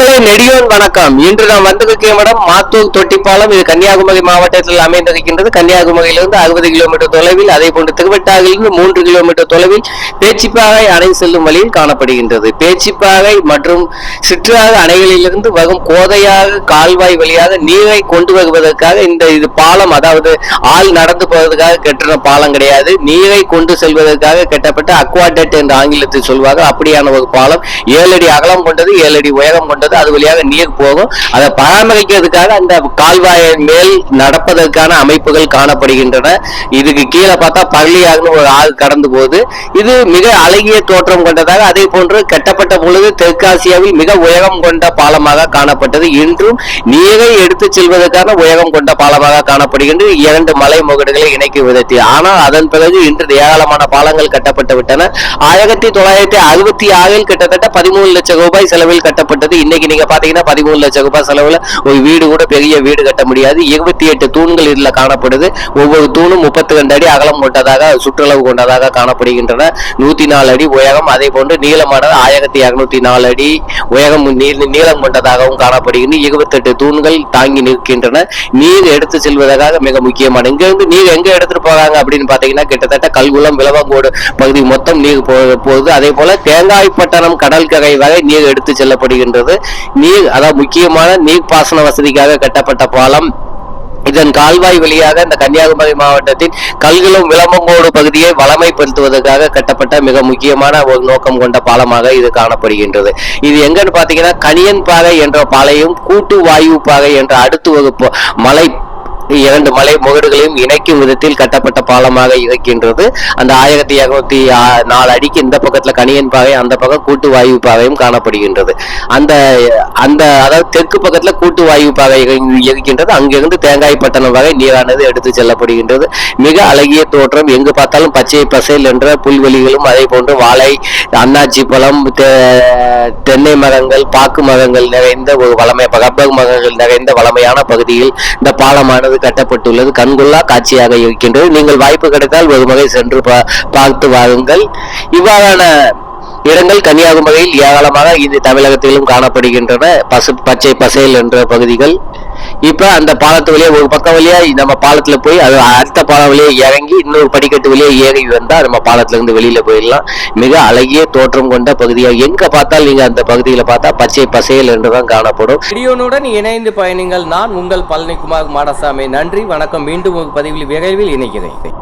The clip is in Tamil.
மக்களே நெடியோன் வணக்கம். இன்று நாம் வந்திருக்கிற இடம் மாத்தூர் தொட்டிப்பாலம். இது கன்னியாகுமரி மாவட்டத்தில் அமைந்திருக்கின்றது. கன்னியாகுமரியிலிருந்து அறுபது கிலோமீட்டர் தொலைவில் அதே போன்று திருவட்டாறிலிருந்து மூன்று கிலோமீட்டர் தொலைவில் பேச்சிப்பாறை அணை செல்லும் வழியில் காணப்படுகின்றது. பேச்சிப்பாறை மற்றும் சிற்றாறு அணைகளிலிருந்து வரும் கோதையாக கால்வாய் வழியாக நீரை கொண்டு வருவதற்காக இந்த இது பாலம் அதாவது ஆள் நடந்து போவதற்காக கட்டின பாலம் கிடையாது. நீரை கொண்டு செல்வதற்காக கட்டப்பட்ட அக்வாடெட் என்று ஆங்கிலத்தில் சொல்வார்கள். அப்படியான ஒரு பாலம். ஏழு அடி அகலம் கொண்டது ஏழு அடி உயரம் கொண்டது. அது வழியாக நீர் போகும். அதை பராமரிக்கிறதுக்காக அந்த கால்வாயின் மேல் நடப்பதற்கான அமைப்புகள் காணப்படுகின்றன. இதுக்கு கீழே பார்த்தா பள்ளியாகனு ஒரு ஆள் கடந்து போகுது. இது மிக அழகிய தோற்றம் கொண்டதாக அதே போன்று கட்டப்பட்ட பொழுது தெற்காசியாவில் மிக உயரம் கொண்ட பாலமாக காணப்பட்டது. இன்றும் நீரை எடுத்துச் செல்வதற்கான உயரம் கொண்ட பாலமாக காணப்படுகின்றது. இரண்டு மலை முகடுகளை இணைக்கும் விதத்தில் ஆனால் அதன் பிறகு இன்று ஏராளமான பாலங்கள் கட்டப்பட்டு விட்டன ஆயிரத்தி தொள்ளாயிரத்தி அறுபத்தி ஆறில் கிட்டத்தட்ட பதிமூணு லட்சம் ரூபாய் செலவில் கட்டப்பட்டது. இன்னைக்கு நீங்க பாத்தீங்கன்னா பதிமூணு லட்சம் ரூபாய் செலவுல ஒரு வீடு கூட பெரிய வீடு கட்ட முடியாது. இருபத்தி எட்டு தூண்கள் இதுல காணப்படுது. ஒவ்வொரு தூணும் முப்பத்தி ரெண்டு அடி அகலம் கொண்டதாக சுற்றளவு கொண்டதாக காணப்படுகின்றன. நூத்தி நாலு அடி உயரம் அதே போன்று நீளமானது ஆயிரத்தி இருநூத்தி நாலு அடி உயரம் நீ- நீளம் கொண்டதாகவும் காணப்படுகின்றன. இருபத்தெட்டு தூண்கள் தாங்கி நிற்கின்றன. நீர் எடுத்து செல்வதற்காக மிக முக்கியமான இங்க இருந்து நீர் எங்க எடுத்துட்டு போறாங்க அப்படின்னு பாத்தீங்கன்னா கிட்டத்தட்ட கல்குளம் விளவங்கோடு பகுதி மொத்தம் நீர் போகுது. அதே போல தேங்காய்பட்டணம் கடற்கரை வரை நீர் எடுத்து செல்லப்படுகின்றது. நீர் அதாவது முக்கியமான நீர்ப்பாசன வசதிக்காக கட்டப்பட்ட பாலம். இதன் கால்வாய் வழியாக இந்த கன்னியாகுமரி மாவட்டத்தின் கல்குளம் விளம்பங்கோடு பகுதியை வளமைப்படுத்துவதற்காக கட்டப்பட்ட மிக முக்கியமான ஒரு நோக்கம் கொண்ட பாலமாக இது காணப்படுகின்றது. இது எங்கன்னு பாத்தீங்கன்னா கனியன் பாறை என்ற பாலையும் கூட்டு வாயு பாறை என்ற அடுத்து ஒரு மலை இரண்டு மலை முகடுகளையும் இணைக்கும் விதத்தில் கட்டப்பட்ட பாலமாக இருக்கின்றது. அந்த ஆயிரத்தி இருநூத்தி நாலு அடிக்கு இந்த பக்கத்துல கணியன் பாறை அந்த பக்கம் கூட்டு வாயு பாதையும் காணப்படுகின்றது. அந்த அந்த அதாவது தெற்கு பக்கத்துல கூட்டு வாயு பாதை இருக்கின்றது. அங்கிருந்து தேங்காய்பட்டணம் வரை நீரானது எடுத்து செல்லப்படுகின்றது. மிக அழகிய தோற்றம். எங்கு பார்த்தாலும் பச்சை பசேல் என்ற புல்வெளிகளும் அதே போன்று வாழை அன்னாச்சி பழம் தெ- தென்னை மரங்கள் பாக்கு மரங்கள் நிறைந்த ஒரு வளமை ரப்பர் மரங்கள் நிறைந்த வளமையான பகுதியில் இந்த பாலமானது கட்டப்பட்டுள்ளது. கண்கொள்ளா காட்சியாக இருக்கின்றது. நீங்கள் வாய்ப்பு கிடைத்தால் ஒரு முறை சென்று பா- பார்த்து வாருங்கள். இவ்வாறான இடங்கள் கன்னியாகுமரியில் ஏராளமாக இது தமிழகத்திலும் காணப்படுகின்றன. பசு பச்சை பசேல் என்ற பகுதிகள். இப்ப அந்த பாலத்து வழியா ஒரு பக்கம் வழியா நம்ம பாலத்துல போய் அது அடுத்த பாலம் வழியா இறங்கி இன்னொரு படிக்கட்டு வழியா ஏறி வந்தா நம்ம பாலத்துல இருந்து வெளியில போயிடலாம். மிக அழகிய தோற்றம் கொண்ட பகுதியா. எங்க பார்த்தால் நீங்க அந்த பகுதியில பார்த்தா பச்சை பசேல் என்றுதான் காணப்படும். வீடியோனுடன் இணைந்து பயணிங்கள் நான் உங்கள் பழனிக்குமார் மாடசாமி. நன்றி வணக்கம். மீண்டும் ஒரு பதிவில் விரைவில் இணைக்கிறேன்